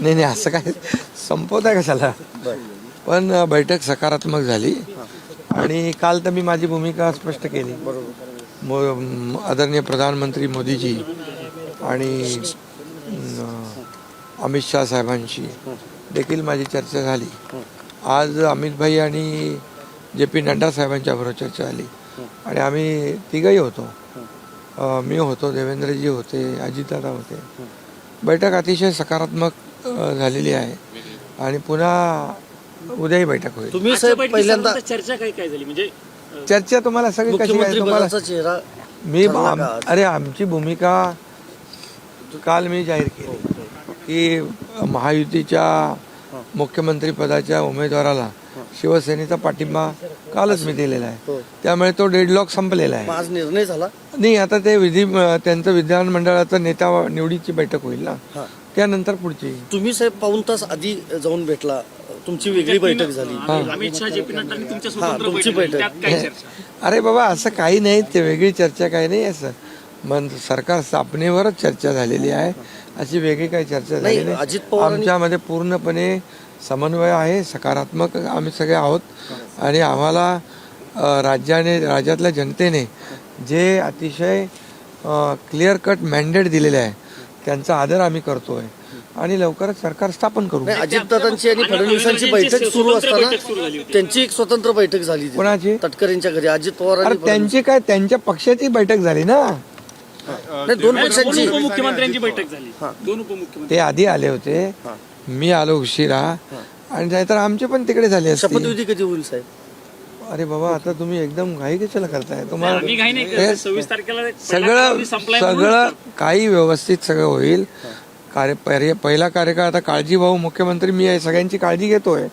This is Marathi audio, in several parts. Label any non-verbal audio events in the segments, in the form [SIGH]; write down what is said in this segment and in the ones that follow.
नाही नाही असं काय संपवताय कशाला पण बैठक सकारात्मक झाली. आणि काल तर मी माझी भूमिका स्पष्ट केली. मो आदरणीय प्रधानमंत्री मोदीजी आणि अमित शाह साहेबांशी देखील माझी चर्चा झाली. आज अमित भाई आणि जे पी नड्डा साहेबांच्या बरोबर चर्चा झाली. आणि आम्ही तिघही होतो. मी होतो देवेंद्रजी होते अजितदादा होते. बैठक अतिशय सकारात्मक झालेली आहे. आणि पुन्हा उद्याही बैठक होईल. तुम्ही साहेब पहिल्यांदा चर्चा काय काय झाली? म्हणजे चर्चा तुम्हाला सगळी कशी मुख्यमंत्री तुम्हाला चेहरा मी आम-? अरे आमची भूमिका काल मी जाहीर केली. की महायुतीच्या मुख्यमंत्री पदाच्या उमेदवाराला शिवसेनेचा पाठिंबा कालच मी दिलेला आहे. हो. त्यामुळे तो डेडलॉक संपलेला आहे. आज निर्णय झाला? नाही आता ते विधी त्यांचं विधानमंडळाचं नेता निवडीची बैठक होईल ना. हा. त्यानंतर पुढची. तुम्ही साहेब पाऊन तास आधी जाऊन भेटला. तुमची वेगळी बैठक झाली. अमित अमित शहा जे पी नड्डांनी तुमच्या हा, स्वतंत्र तुमची बैठक झाली. बैठक. त्यात काय चर्चा. [LAUGHS] अरे बाबा असं काही नाही. ते वेगळी चर्चा काही नाही. असं मन सरकार स्थापनेवरच चर्चा झालेली आहे. अशी वेगळी काही चर्चा नाही, झालेली नाही. अजित पवारांनी- आमच्यामध्ये पूर्णपणे समन्वय आहे. सकारात्मक आम्ही सगळे आहोत. आणि आम्हाला अ, राज्याने राज्यातल्या जनतेने जे अतिशय क्लिअर कट मॅन्डेट दिलेले आहे त्यांचा आदर आम्ही करतोय. आणि लवकरच सरकार स्थापन करू. अजितदादांची आणि फडणवीसांची बैठक सुरू असताना. त्यांची एक स्वतंत्र बैठक झाली. कोणाची? तटकरेंच्या घरी. अजित पवार. त्यांची काय त्यांच्या पक्षाची बैठक झाली ना? दोन पक्षांची. दोन उपमुख्यमंत्र्यांची बैठक झाली. दोन उपमुख्यमंत्री. ते आधी आले होते. मी आलो उशिरा. आणि नाहीतर आमचे पण तिकडे झाले असते शपथविधी कधी होईल साहेब? अरे बाबा आता तुम्ही एकदम घाई कशाला करताय? तुम्हाला आम्ही काही नाही करत. सव्वीस तारखेला पहिला सगळं सगळं काही व्यवस्थित सगळं होईल. कार्य पर्य- पहिला कार्यकाळ आता काळजी भाऊ मुख्यमंत्री मी आहे सगळ्यांची काळजी घेतोय.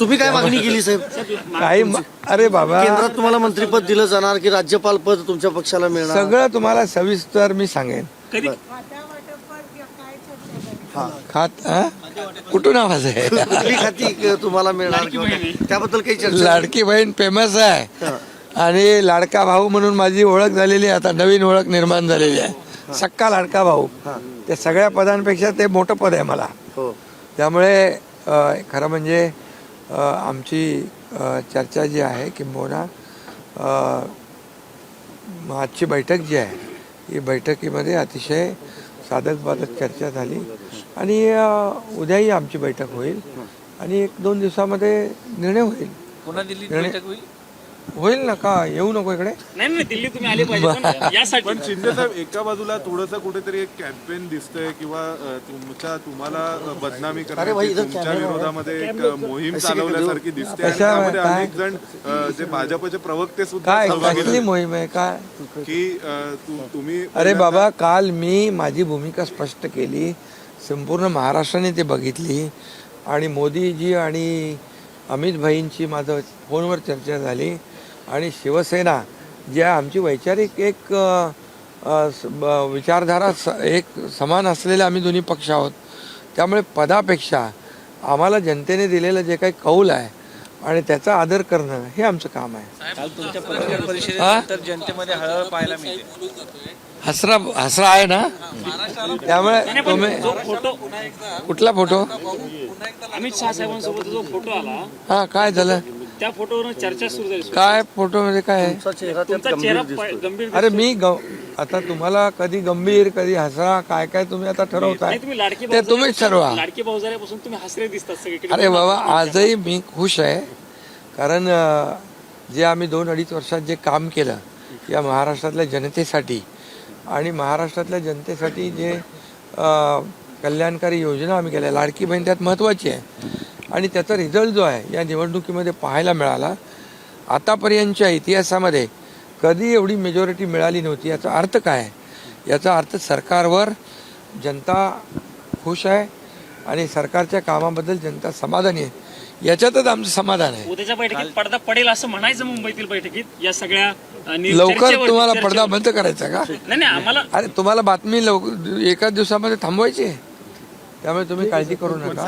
तुम्ही काय मागणी केली साहेब? काही म- अरे बाबा. केंद्रात तुम्हाला मंत्रीपद दिलं जाणार की राज्यपाल पद तुमच्या पक्षाला मिळणार? सगळं तुम्हाला सविस्तर मी सांगेन. कधी? खात हा? कुठून आवाज आहे? कुठली खाती क- तुम्हाला मिळणार लाडकी बहीण. आहे. त्याबद्दल काही चर्चा लाडकी बहीण फेमस आहे. आणि लाडका भाऊ म्हणून माझी ओळख झालेली आहे. आता नवीन ओळख निर्माण झालेली आहे. सक्का लाडका भाऊ. ते सगळ्या पदांपेक्षा ते मोठं पद आहे मला. हो. त्यामुळे अ, खरं म्हणजे अ, आमची अ, चर्चा जी आहे किंबहुना अ, आजची बैठक जी आहे ही बैठकीमध्ये अतिशय साधक बाधक चर्चा झाली. आणि उद्याही आमची बैठक होईल. आणि एक दोन दिवसामध्ये निर्णय होईल. पुन्हा दिल्लीत निर्णय- बैठक होईल? होईल ना का? येऊ नको इकडे? नाही नाही दिल्ली तुम्ही आले पाहिजे पण यासाठी पण शिंदे साहेब एका बाजूला थोडंसं कुठेतरी एक कॅम्पेन दिसतंय किंवा अ, तुमच्या तुम्हाला बदनामी करण्याची तुमच्या विरोधामध्ये एक अ, मोहीम चालवल्यासारखी दिसते. आणि कशा- त्यामध्ये काय? अनेक जण अ, जे भाजपचे प्रवक्ते सुद्धा काय सहभागी कसली झाले. मोहीम आहे? काय? की अ, तु- तुम्ही अरे बाबा काल मी माझी भूमिका स्पष्ट केली. संपूर्ण महाराष्ट्राने ते बघितली. आणि मोदीजी आणि अमित भाईंची माझं फोनवर चर्चा झाली. आणि शिवसेना जी आहे आमची वैचारिक एक विचारधारा स एक समान असलेले आम्ही दोन्ही पक्ष आहोत. त्यामुळे पदापेक्षा आम्हाला जनतेने दिलेलं जे काही कौल आहे आणि त्याचा आदर करणं हे आमचं काम आहे. काल तुमच्या पत्रकार परिषदेनंतर जनतेमध्ये हळहळ पाहायला मिळते. हसरा हसरा आहे ना? त्यामुळे तुम्ही कुठला फोटो? अमित शहा साहेबांसोबत जो फोटो आला हा काय झालं? त्या फोटोवरून चर्चा सुरू झाली काय फोटो मध्ये काय? आहे तुमचा चेहरा त्यात तुमचा गंभीर अरे मी ग- आता तुम्हाला कधी गंभीर कधी हसरा काय काय तुम्ही आता ठरवताय? नाही तुम्ही लाडके ते तुम्हीच ठरवा. लाडके भाऊजाऱ्यापासून तुम्ही हसरे दिसतात सगळीकडे. अरे बाबा आजही मी खुश आहे. कारण अ, जे आम्ही दोन अडीच वर्षात जे काम केलं या महाराष्ट्रातल्या जनतेसाठी आणि महाराष्ट्रातल्या जनतेसाठी जे अ, कल्याणकारी योजना आम्ही केल्या लाडकी बहीण त्यात महत्त्वाची आहे. आणि त्याचा रिझल्ट जो आहे या निवडणुकीमध्ये पाहायला मिळाला. आतापर्यंतच्या इतिहासामध्ये कधी एवढी मेजॉरिटी मिळाली नव्हती याचा अर्थ काय आहे? याचा अर्थ सरकारवर जनता खुश आहे आणि सरकारच्या कामाबद्दल जनता समाधानी आहे. याच्यातच आमचं समाधान आहे. उद्याच्या बैठकीत पडदा पडेल असं म्हणायचं मुंबईतील बैठकीत या सगळ्या लवकर तुम्हाला. पडदा बंद करायचा का? नाही आम्हाला अरे तुम्हाला बातमी लवकर एका दिवसामध्ये थांबवायची आहे? त्यामुळे तुम्ही काळजी करू नका.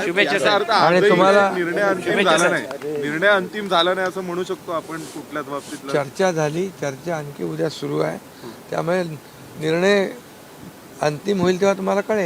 अर्थ आणि तुम्हाला- निर्णय अंतिम झाला नाही. निर्णय अंतिम झाला नाही असं म्हणू शकतो आपण कुठल्याच बाबतीत चर्चा झाली चर्चा आणखी उद्या सुरू आहे. त्यामुळे निर्णय अंतिम होईल तेव्हा तुम्हाला कळेल.